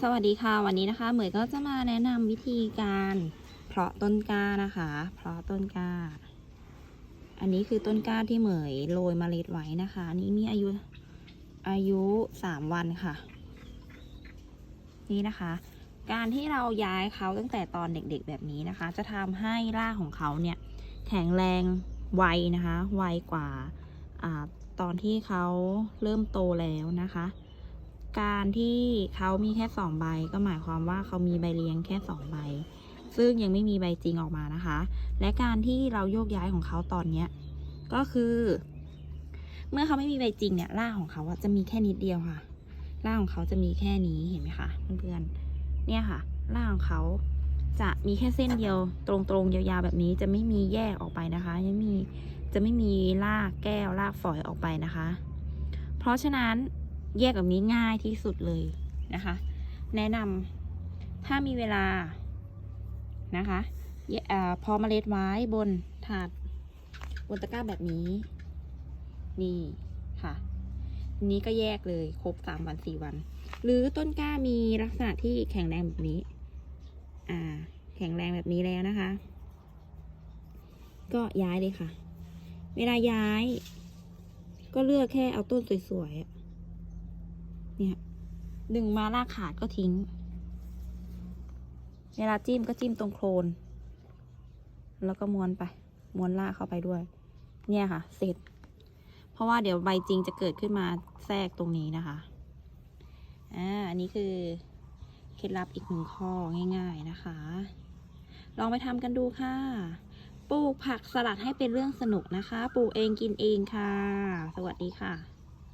สวัสดีค่ะวันนี้นะคะเหมยก็จะมาแนะนำวิธีการเพาะต้นกล้านะคะ เพาะต้นกล้า อันนี้คือต้นกล้าที่เหมยโรยเมล็ดไว้นะคะนนี้มีอายุอายุสามวันค่ะ นี่นะคะ การที่เราย้ายเขาตั้งแต่ตอนเด็กๆแบบนี้นะคะ จะทำให้รากของเขาเนี่ยแข็งแรงไวนะคะไวกว่าอาตอนที่เขาเริ่มโตแล้วนะคะ การที่เขามีแค่สองใบ ก็หมายความว่าเขามีใบเลี้ยงแค่สองใบ ซึ่งยังไม่มีใบจริงออกมานะคะ และการที่เราโยกย้ายของเขาตอนเนี้ยก็คือ เมื่อเขาไม่มีใบจริงเนี่ยรากของเขาจะมีแค่นิดเดียวค่ะรากของเขาจะมีแค่นี้เห็นไหมคะเพื่อนๆเนี่ยค่ะรากของเขาจะมีแค่เส้นเดียวตรงๆยาวๆแบบนี้จะไม่มีแยกออกไปนะคะยังมีจะไม่มีรากแก้วรากฝอยออกไปนะคะ เพราะฉะนั้น แยกแบบนี้ง่ายที่สุดเลยนะคะ แนะนำถ้ามีเวลานะคะเอ่าพอเมล็ดไว้บนถาดบนตะกร้าแบบนี้ นี่ค่ะ นี้ก็แยกเลยครบสามวันสี่วัน หรือต้นกล้ามีลักษณะที่แข็งแรงแบบนี้ อ่า แข็งแรงแบบนี้แล้วนะคะ ก็ย้ายเลยค่ะ เวลาย้าย ก็เลือกแค่เอาต้นสวยๆ เนี่ยดึงมาลากขาดก็ทิ้ง เวลาจิ้มก็จิ้มตรงโคลน แล้วก็ม้วนไป ม้วนลากเข้าไปด้วย เนี่ยค่ะ เสร็จ เพราะว่าเดี๋ยวใบจริงจะเกิดขึ้นมาแทรกตรงนี้นะคะ อ่า อันนี้คือเคล็ดลับอีกหนึ่งข้อง่ายๆนะคะ ลองไปทำกันดูค่ะ ปลูกผักสลัดให้เป็นเรื่องสนุกนะคะ ปลูกเองกินเองค่ะ สวัสดีค่ะ